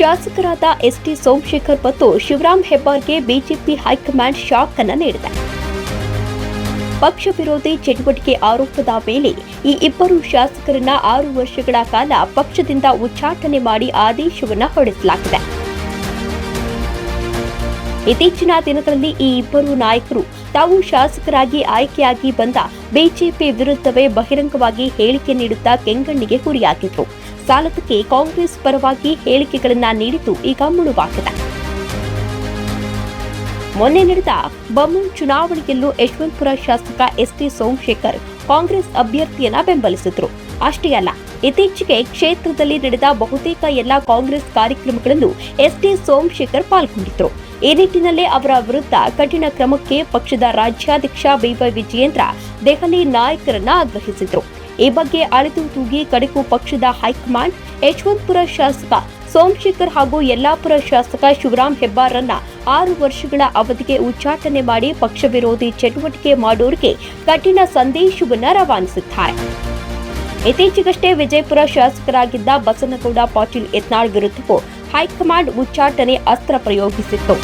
ಶಾಸಕರಾದ ಎಸ್ಟಿ ಸೋಮಶೇಖರ್ ಮತ್ತು ಶಿವರಾಮ್ ಹೆಬ್ಬಾರ್ಗೆ ಬಿಜೆಪಿ ಹೈಕಮಾಂಡ್ ಶಾಕ್ ಅನ್ನು ನೀಡಿದೆ. ಪಕ್ಷ ವಿರೋಧಿ ಚಟುವಟಿಕೆ ಆರೋಪದ ಮೇಲೆ ಈ ಇಬ್ಬರು ಶಾಸಕರನ್ನ ಆರು ವರ್ಷಗಳ ಕಾಲ ಪಕ್ಷದಿಂದ ಉಚ್ಚಾಟನೆ ಮಾಡಿ ಆದೇಶವನ್ನು ಹೊರಡಿಸಲಾಗಿದೆ. ಇತ್ತೀಚಿನ ದಿನಗಳಲ್ಲಿ ಈ ಇಬ್ಬರು ನಾಯಕರು ತಾವು ಶಾಸಕರಾಗಿ ಆಯ್ಕೆಯಾಗಿ ಬಂದ ಬಿಜೆಪಿ ವಿರುದ್ಧವೇ ಬಹಿರಂಗವಾಗಿ ಹೇಳಿಕೆ ನೀಡುತ್ತಾ ಕೆಂಗಣ್ಣಿಗೆ ಗುರಿಯಾಗಿದ್ರು ಸಾಲದಕ್ಕೆ ಕಾಂಗ್ರೆಸ್ ಪರವಾಗಿ ಹೇಳಿಕೆಗಳನ್ನು ನೀಡಿದ್ದು ಈಗ ಮುಳುವಾಗಿದೆ. ಮೊನ್ನೆ ನಡೆದ ಬಮ್ಮನ್ ಚುನಾವಣೆಯಲ್ಲೂ ಯಶವಂತಪುರ ಶಾಸಕ ಎಸ್ಟಿ ಸೋಮಶೇಖರ್ ಕಾಂಗ್ರೆಸ್ ಅಭ್ಯರ್ಥಿಯನ್ನ ಬೆಂಬಲಿಸಿದ್ರು. ಅಷ್ಟೇ ಅಲ್ಲ, ಇತ್ತೀಚೆಗೆ ಕ್ಷೇತ್ರದಲ್ಲಿ ನಡೆದ ಬಹುತೇಕ ಎಲ್ಲ ಕಾಂಗ್ರೆಸ್ ಕಾರ್ಯಕ್ರಮಗಳಲ್ಲೂ ಎಸ್ಟಿ ಸೋಮಶೇಖರ್ ಪಾಲ್ಗೊಂಡಿದ್ರು. ಈ ನಿಟ್ಟಿನಲ್ಲೇ ಅವರ ವಿರುದ್ಧ ಕಠಿಣ ಕ್ರಮಕ್ಕೆ ಪಕ್ಷದ ರಾಜ್ಯಾಧ್ಯಕ್ಷ ಬಿವೈ ವಿಜಯೇಂದ್ರ ದೆಹಲಿ ನಾಯಕರನ್ನ ಆಗ್ರಹಿಸಿದ್ರು. ಈ ಬಗ್ಗೆ ಅಳಿದು ತೂಗಿ ಕಡೆಗೂ ಪಕ್ಷದ ಹೈಕಮಾಂಡ್, ಯಶವಂತಪುರ ಶಾಸಕ ಸೋಮಶೇಖರ್ ಹಾಗೂ ಯಲ್ಲಾಪುರ ಶಾಸಕ ಶಿವರಾಮ್ ಹೆಬ್ಬಾರ್ರನ್ನ ಆರು ವರ್ಷಗಳ ಅವಧಿಗೆ ಉಚ್ಚಾಟನೆ ಮಾಡಿ ಪಕ್ಷ ವಿರೋಧಿ ಚಟುವಟಿಕೆ ಮಾಡೋರಿಗೆ ಕಠಿಣ ಸಂದೇಶವನ್ನು ರವಾನಿಸಿದ್ದಾರೆ ಇತ್ತೀಚೆಗಷ್ಟೇ ವಿಜಯಪುರ ಶಾಸಕರಾಗಿದ್ದ ಬಸನಗೌಡ ಪಾಟೀಲ್ ಯತ್ನಾಳ್ ವಿರುದ್ಧವೂ ಹೈಕಮಾಂಡ್ ಉಚ್ಚಾಟನೆ ಅಸ್ತ್ರ ಪ್ರಯೋಗಿಸಿತ್ತು.